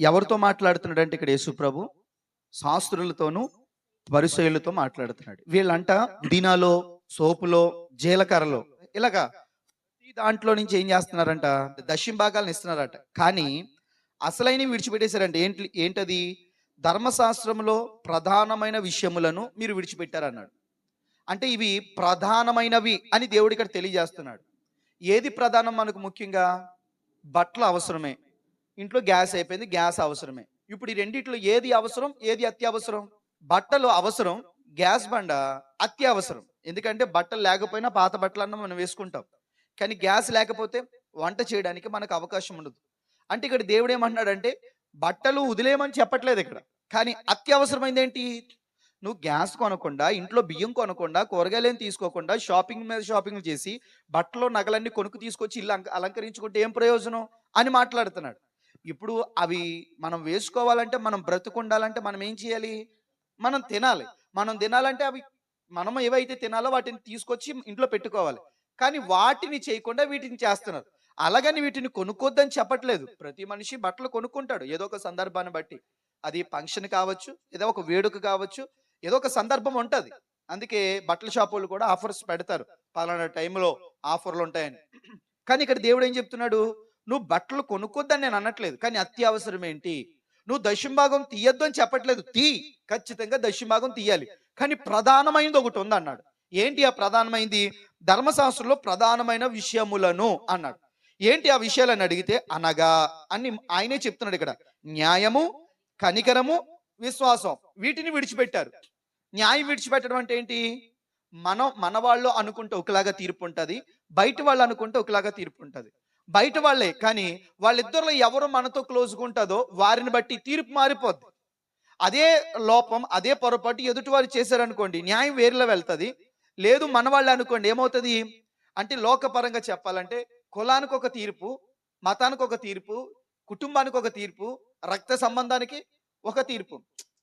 ఎవరితో మాట్లాడుతున్నాడు అంటే ఇక్కడ యేసుప్రభు శాస్త్రులతోనూ పరిశైలతో మాట్లాడుతున్నాడు. వీళ్ళంట దినాలో సోపులో జీలకర్రలో ఇలాగా ఈ దాంట్లో నుంచి ఏం చేస్తున్నారంట? దశింభాగాలను ఇస్తున్నారట. కానీ అసలైన విడిచిపెట్టేశారంట. ఏంటి ఏంటది? ధర్మశాస్త్రంలో ప్రధానమైన విషయములను మీరు విడిచిపెట్టారన్నాడు. అంటే ఇవి ప్రధానమైనవి అని దేవుడు ఇక్కడ తెలియజేస్తున్నాడు. ఏది ప్రధానం మనకు ముఖ్యంగా? బట్టలు అవసరమే. ఇంట్లో గ్యాస్ అయిపోయింది గ్యాస్ అవసరమే. ఇప్పుడు ఈ రెండిట్లో ఏది అవసరం ఏది అత్యవసరం? బట్టలు అవసరం గ్యాస్ బండ అత్యవసరం. ఎందుకంటే బట్టలు లేకపోయినా పాత బట్టలన్నా మనం వేసుకుంటాం. కానీ గ్యాస్ లేకపోతే వంట చేయడానికి మనకు అవకాశం ఉండదు. అంటే ఇక్కడ దేవుడు ఏమంటున్నాడంటే బట్టలు వదిలేయమని చెప్పట్లేదు ఇక్కడ. కానీ అత్యవసరమైంది ఏంటి? నువ్వు గ్యాస్ కొనకుండా ఇంట్లో బియ్యం కొనకుండా కూరగాయలు ఏం తీసుకోకుండా షాపింగ్ మీద షాపింగ్ చేసి బట్టలు నగలన్నీ కొనుక్కు తీసుకొచ్చి ఇల్లు అలంకరించుకుంటే ఏం ప్రయోజనం? అని మాట్లాడుతున్నాడు. ఇప్పుడు అవి మనం వేసుకోవాలంటే మనం బ్రతుకుండాలంటే మనం ఏం చేయాలి? మనం తినాలి. మనం తినాలంటే అవి మనం ఏవైతే తినాలో వాటిని తీసుకొచ్చి ఇంట్లో పెట్టుకోవాలి. కానీ వాటిని చేయకుండా వీటిని చేస్తున్నారు. అలాగని వీటిని కొనుక్కోద్దని చెప్పట్లేదు. ప్రతి మనిషి బట్టలు కొనుక్కుంటాడు. ఏదో ఒక సందర్భాన్ని బట్టి. అది ఫంక్షన్ కావచ్చు ఏదో ఒక వేడుక కావచ్చు ఏదో ఒక సందర్భం ఉంటుంది. అందుకే బట్టల షాపులు కూడా ఆఫర్స్ పెడతారు. పలానా టైంలో ఆఫర్లు ఉంటాయని. కానీ ఇక్కడ దేవుడు ఏం చెప్తున్నాడు? నువ్వు బట్టలు కొనుక్కోద్దని నేను అనట్లేదు కానీ అత్యవసరం ఏంటి? నువ్వు దశంభాగం తీయొద్దు అని చెప్పట్లేదు తీ. ఖచ్చితంగా దశంభాగం తీయాలి. కానీ ప్రధానమైనది ఒకటి ఉంది అన్నాడు ఏంటి ఆ ప్రధానమైంది? ధర్మశాస్త్రంలో ప్రధానమైన విషయములను అన్నాడు. ఏంటి ఆ విషయాలని అడిగితే అనగా అని ఆయనే చెప్తున్నాడు ఇక్కడ. న్యాయము కనికరము విశ్వాసం వీటిని విడిచిపెట్టారు. న్యాయం విడిచిపెట్టడం అంటే ఏంటి? మనం మన వాళ్ళు అనుకుంటే ఒకలాగా తీర్పు ఉంటుంది బయట వాళ్ళు అనుకుంటే ఒకలాగా తీర్పు ఉంటుంది. బయట వాళ్ళే కానీ వాళ్ళిద్దరిలో ఎవరు మనతో క్లోజ్గా ఉంటుందో వారిని బట్టి తీర్పు మారిపోద్ది. అదే లోపం అదే పొరపాటు ఎదుటి వారు చేశారనుకోండి న్యాయం వేరులో వెళ్తుంది. లేదు మన వాళ్ళు అనుకోండి ఏమవుతుంది? అంటే లోకపరంగా చెప్పాలంటే కులానికి ఒక తీర్పు మతానికి ఒక తీర్పు కుటుంబానికి ఒక తీర్పు రక్త సంబంధానికి ఒక తీర్పు.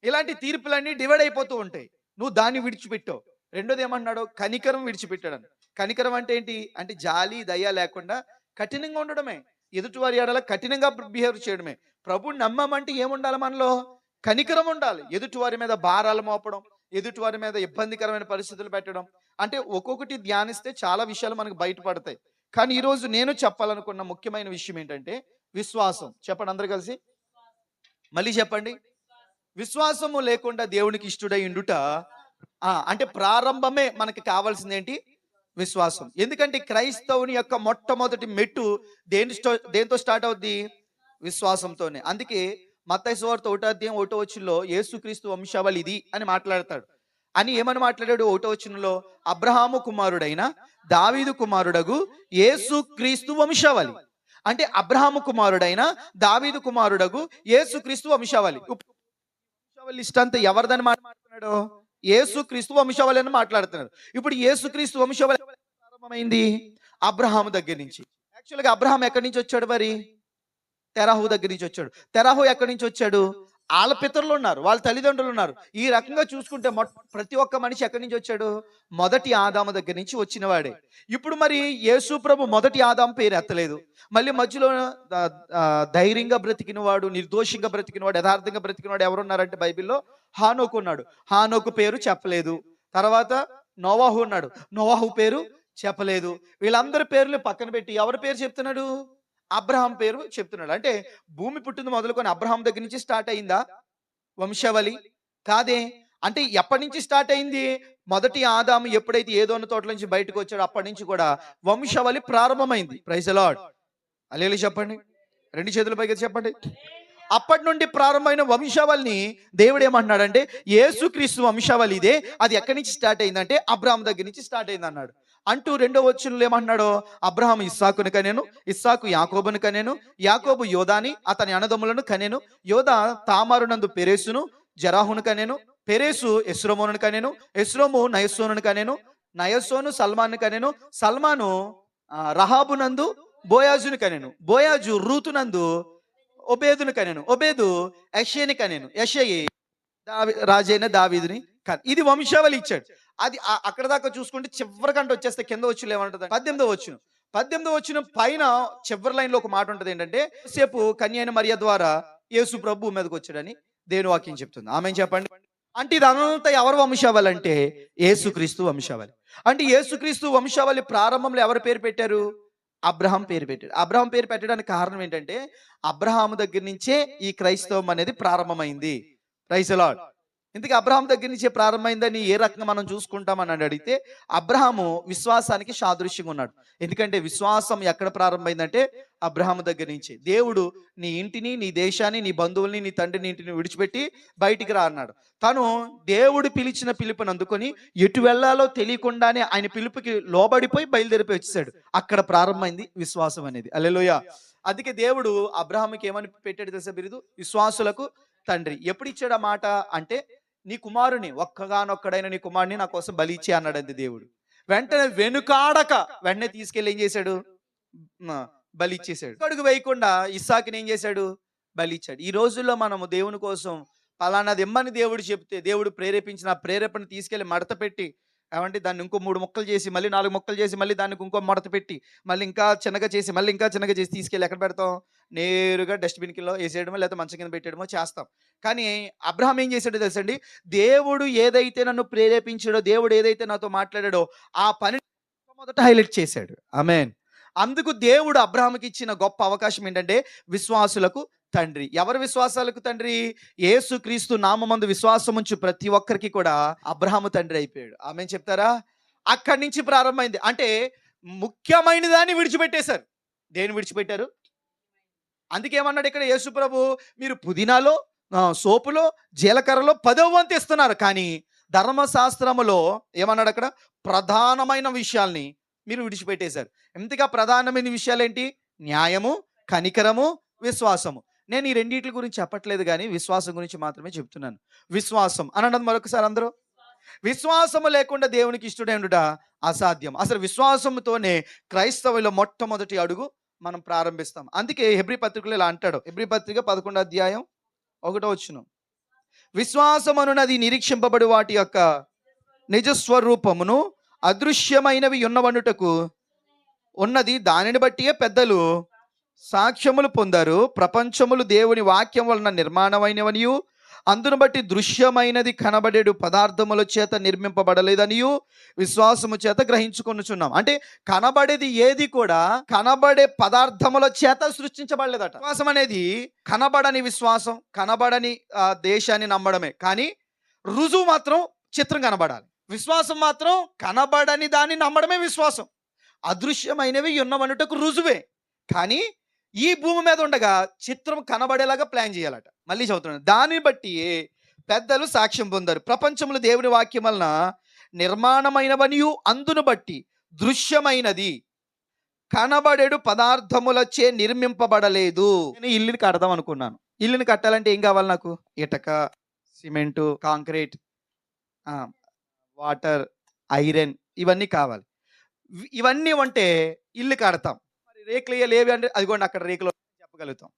ఇలాంటి తీర్పులన్నీ డివైడ్ అయిపోతూ ఉంటాయి. నువ్వు దాన్ని విడిచిపెట్టావు. రెండోది ఏమన్నాడు కనికరం విడిచిపెట్టాడు కనికరం అంటే ఏంటి? అంటే జాలి దయ లేకుండా కఠినంగా ఉండడమే. ఎదుటివారి ఎడల కఠినంగా బిహేవ్ చేయడమే. ప్రభుని నమ్మమంటే ఏముండాలి మనలో? కనికరం ఉండాలి. ఎదుటివారి మీద భారాలు మోపడం ఎదుటివారి మీద ఇబ్బందికరమైన పరిస్థితులు పెట్టడం. అంటే ఒక్కొక్కటి ధ్యానిస్తే చాలా విషయాలు మనకు బయటపడతాయి. కానీ ఈరోజు నేను చెప్పాలనుకున్న ముఖ్యమైన విషయం ఏంటంటే విశ్వాసం. చెప్పండి అందరు కలిసి. మళ్ళీ చెప్పండి. విశ్వాసము లేకుండా దేవునికి ఇష్టడై ఉండుట అంటే ప్రారంభమే మనకి కావాల్సింది ఏంటి విశ్వాసం. ఎందుకంటే క్రైస్తవుని యొక్క మొట్టమొదటి మెట్టు దేని దేంతో స్టార్ట్ అవుద్ది? విశ్వాసంతోనే. అందుకే మత్తయి సువార్త ఒకటో అధ్యాయం ఒకటో వచ్చినలో యేసుక్రీస్తు వంశావళి ఇది అని మాట్లాడతాడు. అని ఏమని మాట్లాడాడు ఒకటో వచ్చినలో అబ్రహాము కుమారుడైన దావీదు కుమారుడగు యేసుక్రీస్తు వంశావళి. అంటే అబ్రహాము కుమారుడైన దావీదు కుమారుడగు యేసుక్రీస్తు వంశావళి. వంశావళి లిస్ట్ అంతా ఎవరిదని మాట్లాడు యేసుక్రీస్తు వంశావళి అని మాట్లాడుతున్నారు. ఇప్పుడు యేసుక్రీస్తు క్రీస్తు ఎక్కడ ప్రారంభమైంది అబ్రహాము దగ్గర నుంచి. యాక్చువల్గా అబ్రహాం ఎక్కడి నుంచి వచ్చాడు మరి? తెరాహు దగ్గర నుంచి వచ్చాడు. తెరాహు ఎక్కడి నుంచి వచ్చాడు? వాళ్ళ పితరులు ఉన్నారు వాళ్ళ తల్లిదండ్రులు ఉన్నారు. ఈ రకంగా చూసుకుంటే ప్రతి ఒక్క మనిషి ఎక్కడి నుంచి వచ్చాడు? మొదటి ఆదాము దగ్గర నుంచి వచ్చినవాడే ఇప్పుడు మరి యేసు ప్రభు మొదటి ఆదాం పేరు ఎత్తలేదు. మళ్ళీ మధ్యలో ధైర్యంగా బ్రతికిన వాడు నిర్దోషంగా బ్రతికిన వాడు యథార్థంగా బ్రతికిన వాడు ఎవరున్నారంటే బైబిల్లో? హానోకు ఉన్నాడు. హానోకు పేరు చెప్పలేదు. తర్వాత నోవాహు ఉన్నాడు. నోవాహు పేరు చెప్పలేదు. వీళ్ళందరి పేర్లు పక్కన పెట్టి ఎవరి పేరు చెప్తున్నాడు? అబ్రహాం పేరు చెప్తున్నాడు. అంటే భూమి పుట్టింది మొదలుకొని అబ్రహాం దగ్గర నుంచి స్టార్ట్ అయిందా? వంశావళి. కాదే అంటే ఎప్పటి నుంచి స్టార్ట్ అయింది? మొదటి ఆదాము ఎప్పుడైతే ఏదోన తోటల నుంచి బయటకు వచ్చాడో అప్పటి నుంచి కూడా వంశావళి ప్రారంభమైంది. ప్రైజ్ అలాడ్ అల్లెలు చెప్పండి. రెండు చేతుల పైకి చెప్పండి. అప్పటి నుండి ప్రారంభమైన వంశావళిని దేవుడు ఏమంటున్నాడంటే యేసుక్రీస్తు వంశావళి ఇదే. అది ఎక్కడి నుంచి స్టార్ట్ అయిందంటే అబ్రహాం దగ్గర నుంచి స్టార్ట్ అయింది అన్నాడు. అంటూ రెండో వచ్చినలో ఏమంటున్నాడో? అబ్రహాం ఇస్సాకుని కనేను ఇస్సాకు యాకోబును కనేను యాకోబు యోధాని అతని అనదమ్ములను కనేను యోధ తామారునందు పెరేసును జరాహును కనేను పెరేసు ఎస్రోమోను కనేను ఎస్రోము నయస్సోను కనేను నయస్సోను సల్మాన్ కనేను సల్మాను రహాబునందు బోయాజును కనెను బోయాజు రూతునందు ఒబేదును కనెను ఒబేదు యషేని కనెను యషయి దావి రాజైన దావీదుని కన్ ఇది వంశావళి ఇచ్చాడు. అది అక్కడ దాకా చూసుకుంటే చివరికంటే వచ్చేస్తే కింద వచ్చి ఏమంటుంది పద్దెనిమిదో వచ్చిన పద్దెనిమిదో వచ్చిన పైన చివరి లైన్లో ఒక మాట ఉంటుంది ఏంటంటే సేపు కన్య అయిన మరియ ద్వారా యేసు ప్రభు మీదకి వచ్చాడని దేవుని వాక్యం చెప్తుంది. ఆమె చెప్పండి? అంటే ఇదంతా ఎవరు వంశావళి అంటే యేసుక్రీస్తు వంశావళి. అంటే యేసుక్రీస్తు వంశావళి ప్రారంభంలో ఎవరి పేరు పెట్టారు? అబ్రహాం పేరు పెట్టారు. అబ్రహాం పేరు పెట్టడానికి కారణం ఏంటంటే అబ్రహాం దగ్గర నుంచే ఈ క్రైస్తవం అనేది ప్రారంభమైంది. రైసలాడ్ ఇందుకే అబ్రహాం దగ్గర నుంచే ప్రారంభమైందని ఏ రకంగా మనం చూసుకుంటామని అడిగితే అబ్రహాము విశ్వాసానికి సాదృశ్యంగా ఉన్నాడు. ఎందుకంటే విశ్వాసం ఎక్కడ ప్రారంభమైందంటే అబ్రహాము దగ్గర నుంచి. దేవుడు నీ ఇంటిని నీ దేశాన్ని నీ బంధువుల్ని నీ తండ్రిని ఇంటిని విడిచిపెట్టి బయటికి రా అన్నాడు. తను దేవుడు పిలిచిన పిలుపుని అందుకొని ఎటు వెళ్ళాలో తెలియకుండానే ఆయన పిలుపుకి లోబడిపోయి బయలుదేరిపోయి వచ్చేసాడు. అక్కడ ప్రారంభమైంది విశ్వాసం అనేది. అల్లెలోయ అందుకే దేవుడు అబ్రహాముకి ఏమని పెట్టాడు తెలుసా బిరుదు? విశ్వాసులకు తండ్రి. ఎప్పుడు ఇచ్చాడు ఆ మాట అంటే నీ కుమారుని ఒక్కగానొక్కడైన నీ కుమారుని నా కోసం బలి ఇచ్చే అన్నాడు దేవుడు. వెంటనే వెనుకాడక వెంటనే తీసుకెళ్ళి ఏం చేశాడు? మ, బలి ఇచ్చేసాడు అడుగు వేయకుండా ఇస్సాకిని ఏం చేశాడు? బలి ఇచ్చాడు ఈ రోజుల్లో మనము దేవుని కోసం పలానాది ఇమ్మని దేవుడు చెప్తే దేవుడు ప్రేరేపించిన ఆ ప్రేరేపణ తీసుకెళ్ళి మడత పెట్టి ఏమంటే దాన్ని ఇంకో మూడు మొక్కలు చేసి మళ్ళీ నాలుగు మొక్కలు చేసి మళ్ళీ దానికి ఇంకో మడత పెట్టి మళ్ళీ ఇంకా చిన్నగా చేసి మళ్ళీ ఇంకా చిన్నగా చేసి తీసుకెళ్ళి ఎక్కడ పెడతాం? నేరుగా డస్ట్బిన్ కిలో వేసేయడమో లేదా మంచం కింద పెట్టేయడమో చేస్తాం. కానీ అబ్రహం ఏం చేశాడో తెలుసండి? దేవుడు ఏదైతే నన్ను ప్రేరేపించాడో దేవుడు ఏదైతే నాతో మాట్లాడాడో ఆ పని మొదట హైలైట్ చేశాడు. ఆమెన్. అందుకు దేవుడు అబ్రహాంకి ఇచ్చిన గొప్ప అవకాశం ఏంటంటే విశ్వాసులకు తండ్రి. ఎవరి విశ్వాసాలకు తండ్రి? యేసుక్రీస్తు నామందు విశ్వాసం ఉంచి ప్రతి ఒక్కరికి కూడా అబ్రహాము తండ్రి అయిపోయాడు. ఆమె చెప్తారా? అక్కడి నుంచి ప్రారంభమైంది. అంటే ముఖ్యమైన దాన్ని విడిచిపెట్టేశారు. దేని విడిచిపెట్టారు? అందుకేమన్నాడు ఇక్కడ యేసు ప్రభు? మీరు పుదీనాలో సోపులో జీలకర్రలో పదో వంతు ఇస్తున్నారు. కానీ ధర్మశాస్త్రములో ఏమన్నాడు అక్కడ? ప్రధానమైన విషయాల్ని మీరు విడిచిపెట్టేశారు. ఎంతగా ప్రధానమైన విషయాలు ఏంటి న్యాయము కనికరము విశ్వాసము. నేను ఈ రెండింటి గురించి చెప్పట్లేదు కానీ విశ్వాసం గురించి మాత్రమే చెప్తున్నాను. విశ్వాసం. అన్నది మరొకసారి అందరూ. విశ్వాసము లేకుండా దేవునికి ఇష్టడేనుట అసాధ్యం. అసలు విశ్వాసంతోనే క్రైస్తవుల మొట్టమొదటి అడుగు మనం ప్రారంభిస్తాం. అందుకే హెబ్రి పత్రికలు ఇలా అంటాడు. హెబ్రి పత్రిక పదకొండో అధ్యాయం ఒకటో వచ్చును విశ్వాసం విశ్వాసమనున్నది నిరీక్షింపబడి వాటి యొక్క నిజస్వరూపమును అదృశ్యమైనవి ఉన్నవనుటకు ఉన్నది దానిని బట్టియే పెద్దలు సాక్ష్యములు పొందారు. ప్రపంచములు దేవుని వాక్యం వలన నిర్మాణమైనవనియు. అందును బట్టి దృశ్యమైనది కనబడేడు పదార్థముల చేత నిర్మింపబడలేదనియు. విశ్వాసము చేత గ్రహించుకొనుచున్నాం. అంటే కనబడేది ఏది కూడా కనబడే పదార్థముల చేత సృష్టించబడలేదట. విశ్వాసం అనేది కనబడని విశ్వాసం కనబడని దేశాన్ని నమ్మడమే. కానీ రుజువు మాత్రం చిత్రం కనబడాలి. విశ్వాసం మాత్రం కనబడని దాన్ని నమ్మడమే విశ్వాసం. అదృశ్యమైనవి ఉన్నవనుటకు రుజువే. కానీ ఈ భూమి మీద ఉండగా చిత్రం కనబడేలాగా ప్లాన్ చేయాలట. మళ్ళీ చదువుతున్నాను. దాన్ని బట్టి పెద్దలు సాక్ష్యం పొందారు. ప్రపంచంలో దేవుని వాక్యం వలన నిర్మాణమైనవనియు అందును బట్టి దృశ్యమైనది. కనబడేడు పదార్థములచే నిర్మింపబడలేదు. నేను ఇల్లుని కడదాం అనుకున్నాను. ఇల్లుని కట్టాలంటే ఏం కావాలి నాకు? ఇటక సిమెంటు కాంక్రీట్ వాటర్ ఐరన్ ఇవన్నీ కావాలి. ఇవన్నీ ఉంటే ఇల్లు కడతాం. రేకులు వేయలేవి అంటే అదిగోండి అక్కడ రేకులు చెప్పగలుగుతాం.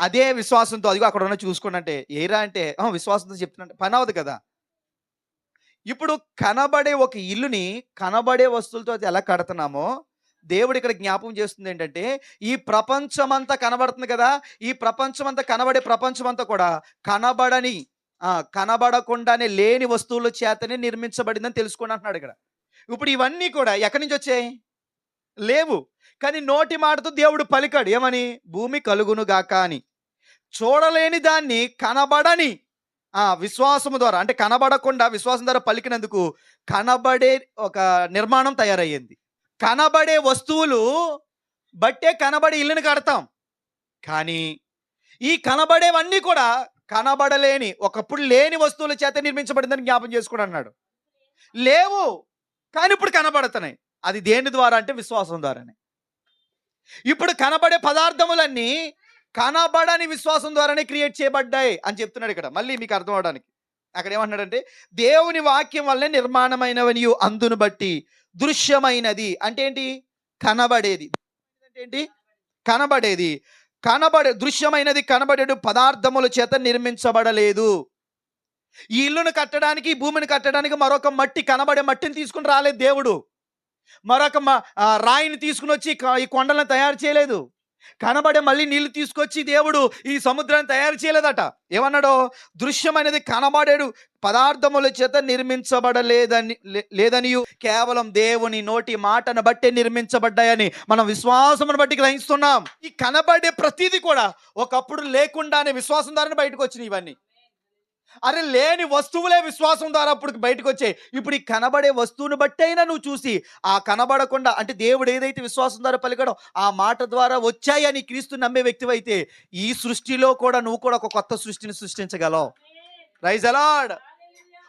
అదే విశ్వాసంతో అదిగో అక్కడ ఉన్న చూసుకోండి అంటే ఏరా అంటే విశ్వాసంతో చెప్తున్నా పని అవదు కదా. ఇప్పుడు కనబడే ఒక ఇల్లుని కనబడే వస్తువులతో అది ఎలా కడుతున్నామో దేవుడు ఇక్కడ జ్ఞాపకం చేస్తుంది ఏంటంటే ఈ ప్రపంచం అంతా కనబడుతుంది కదా ఈ ప్రపంచం అంతా కనబడే ప్రపంచం అంతా కూడా కనబడని కనబడకుండానే లేని వస్తువుల చేతనే నిర్మించబడిందని తెలుసుకోండి అంటున్నాడు ఇక్కడ. ఇప్పుడు ఇవన్నీ కూడా ఎక్కడి నుంచి వచ్చాయి? లేవు. కానీ నోటి మాటతో దేవుడు పలికాడు. ఏమని? భూమి కలుగును గాక అని. చూడలేని దాన్ని కనబడని ఆ విశ్వాసము ద్వారా అంటే కనబడకుండా విశ్వాసం ద్వారా పలికినందుకు కనబడే ఒక నిర్మాణం తయారయ్యింది. కనబడే వస్తువులు బట్టే కనబడే ఇల్లుని కడతాం. కానీ ఈ కనబడేవన్నీ కూడా కనబడలేని ఒకప్పుడు లేని వస్తువుల చేత నిర్మించబడిందని జ్ఞాపం చేసుకోడు అన్నాడు. లేవు కానీ ఇప్పుడు కనబడుతున్నాయి. అది దేని ద్వారా అంటే విశ్వాసం ద్వారానే. ఇప్పుడు కనబడే పదార్థములన్నీ కనబడని విశ్వాసం ద్వారానే క్రియేట్ చేయబడ్డాయి అని చెప్తున్నాడు ఇక్కడ. మళ్ళీ మీకు అర్థం అవడానికి. అక్కడ ఏమంటున్నాడంటే దేవుని వాక్యం వల్లే నిర్మాణమైనవని అందును బట్టి దృశ్యమైనది. అంటే ఏంటి? కనబడేది. అంటే ఏంటి? కనబడేది. కనబడే దృశ్యమైనది కనబడేడు పదార్థముల చేత నిర్మించబడలేదు. ఈ ఇల్లును కట్టడానికి భూమిని కట్టడానికి మరొక మట్టి కనబడే మట్టిని తీసుకుని రాలేదు దేవుడు. మరొక రాయిని తీసుకుని వచ్చి ఈ కొండలను తయారు చేయలేదు. కనబడే మళ్ళీ నీళ్ళు తీసుకొచ్చి దేవుడు ఈ సముద్రాన్ని తయారు చేయలేదట. ఏమన్నాడో? దృశ్యం అనేది కనబడేడు పదార్థముల చేత నిర్మించబడలేదని లే- లేదనియు. కేవలం దేవుని నోటి మాటను బట్టే నిర్మించబడ్డాయని మనం విశ్వాసమును బట్టి గ్రహిస్తున్నాం. ఈ కనబడే ప్రతిదీ కూడా ఒకప్పుడు లేకుండానే విశ్వాసం ద్వారానే బయటకు వచ్చినాయి ఇవన్నీ. అరే లేని వస్తువులే విశ్వాసం ద్వారా అప్పుడు బయటకు వచ్చాయి ఇప్పుడు ఈ కనబడే వస్తువుని బట్టైనా నువ్వు చూసి ఆ కనబడకుండా అంటే దేవుడు ఏదైతే విశ్వాసం ద్వారా పలికడం ఆ మాట ద్వారా వచ్చాయని క్రీస్తు నమ్మే వ్యక్తివైతే ఈ సృష్టిలో కూడా నువ్వు కూడా ఒక కొత్త సృష్టిని సృష్టించగలవు. రైజ్ అలాడ్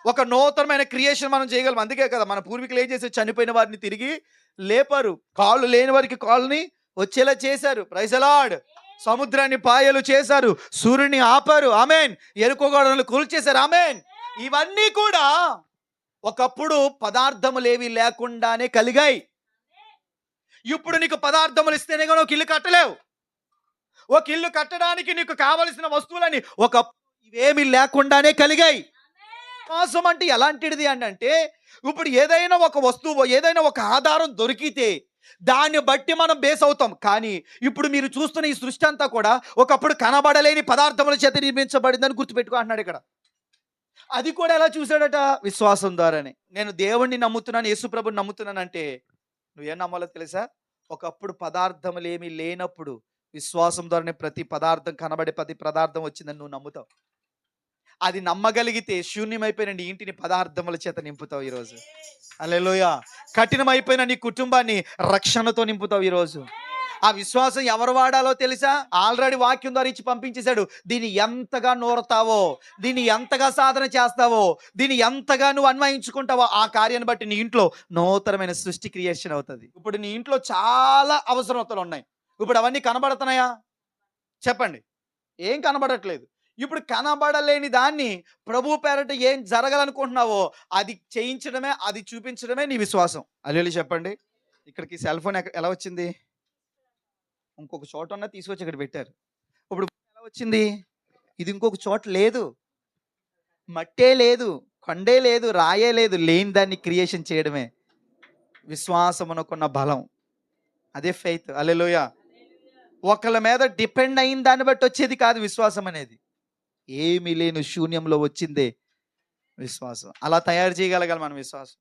ఒక నూతనమైన క్రియేషన్ మనం చేయగలం. అందుకే కదా మన పూర్వీకులు ఏం చేశారు? చనిపోయిన వారిని తిరిగి లేపారు. కాళ్ళు లేని వారికి కాళ్ళని వచ్చేలా చేశారు. ప్రైజ్ అలాడ్ సముద్రాన్ని పాయలు చేశారు సూర్యుని ఆపారు. ఆమెన్. ఎరుకోగడలు కూల్చేశారు. ఆమెన్. ఇవన్నీ కూడా ఒకప్పుడు పదార్థములేవి లేకుండానే కలిగాయి. ఇప్పుడు నీకు పదార్థములు ఇస్తేనే కానీ ఒక ఇల్లు కట్టలేవు. ఒక ఇల్లు కట్టడానికి నీకు కావలసిన వస్తువులని ఒక ఇవేమి లేకుండానే కలిగాయి. విశ్వాసం అంటే ఎలాంటిది అని అంటే ఇప్పుడు ఏదైనా ఒక వస్తువు ఏదైనా ఒక ఆధారం దొరికితే దాన్ని బట్టి మనం బేస్ అవుతాం. కానీ ఇప్పుడు మీరు చూస్తున్న ఈ సృష్టి అంతా కూడా ఒకప్పుడు కనబడలేని పదార్థముల చేత నిర్మించబడిందని గుర్తుపెట్టుకో అంటున్నాడు ఇక్కడ. అది కూడా ఎలా చూశాడట? విశ్వాసం ద్వారానే. నేను దేవుణ్ణి నమ్ముతున్నాను యేసుప్రభుని నమ్ముతున్నానంటే నువ్వేం నమ్మాలో తెలుసా? ఒకప్పుడు పదార్థములు ఏమీ లేనప్పుడు విశ్వాసం ద్వారానే ప్రతి పదార్థం కనబడే ప్రతి పదార్థం వచ్చిందని నువ్వు నమ్ముతావు. అది నమ్మగలిగితే శూన్యమైపోయిన నీ ఇంటిని పదార్థముల చేత నింపుతావు ఈరోజు. అలెలోయ కఠినమైపోయిన నీ కుటుంబాన్ని రక్షణతో నింపుతావు ఈరోజు. ఆ విశ్వాసం ఎవరు వాడాలో తెలుసా? ఆల్రెడీ వాక్యం ద్వారా ఇచ్చి పంపించేశాడు. దీన్ని ఎంతగా నోరతావో దీన్ని ఎంతగా సాధన చేస్తావో దీన్ని ఎంతగా నువ్వు అన్వయించుకుంటావో ఆ కార్యాన్ని బట్టి నీ ఇంట్లో నూతనమైన సృష్టి క్రియేషన్ అవుతుంది. ఇప్పుడు నీ ఇంట్లో చాలా అవసరతలు ఉన్నాయి. ఇప్పుడు అవన్నీ కనబడుతున్నాయా? చెప్పండి. ఏం కనబడట్లేదు. ఇప్పుడు కనబడలేని దాన్ని ప్రభు పేరట ఏం జరగాలనుకుంటున్నావో అది చేయించడమే అది చూపించడమే నీ విశ్వాసం. అల్లెలు చెప్పండి. ఇక్కడికి సెల్ ఫోన్ ఎలా వచ్చింది? ఇంకొక చోట ఉన్న తీసుకొచ్చి ఇక్కడ పెట్టారు. ఇప్పుడు ఎలా వచ్చింది? ఇది ఇంకొక చోట లేదు. మట్టే లేదు కొండే లేదు రాయే లేదు లేని దాన్ని క్రియేషన్ చేయడమే. విశ్వాసమునకున్న బలం. అదే ఫెయిత్ అల్లెలోయ. ఒకళ్ళ మీద డిపెండ్ అయిన దాన్ని బట్టి వచ్చేది కాదు విశ్వాసం అనేది. ఏమీ లేని శూన్యంలో వచ్చిందే విశ్వాసం. అలా తయారు చేయగలగాలి మన విశ్వాసం.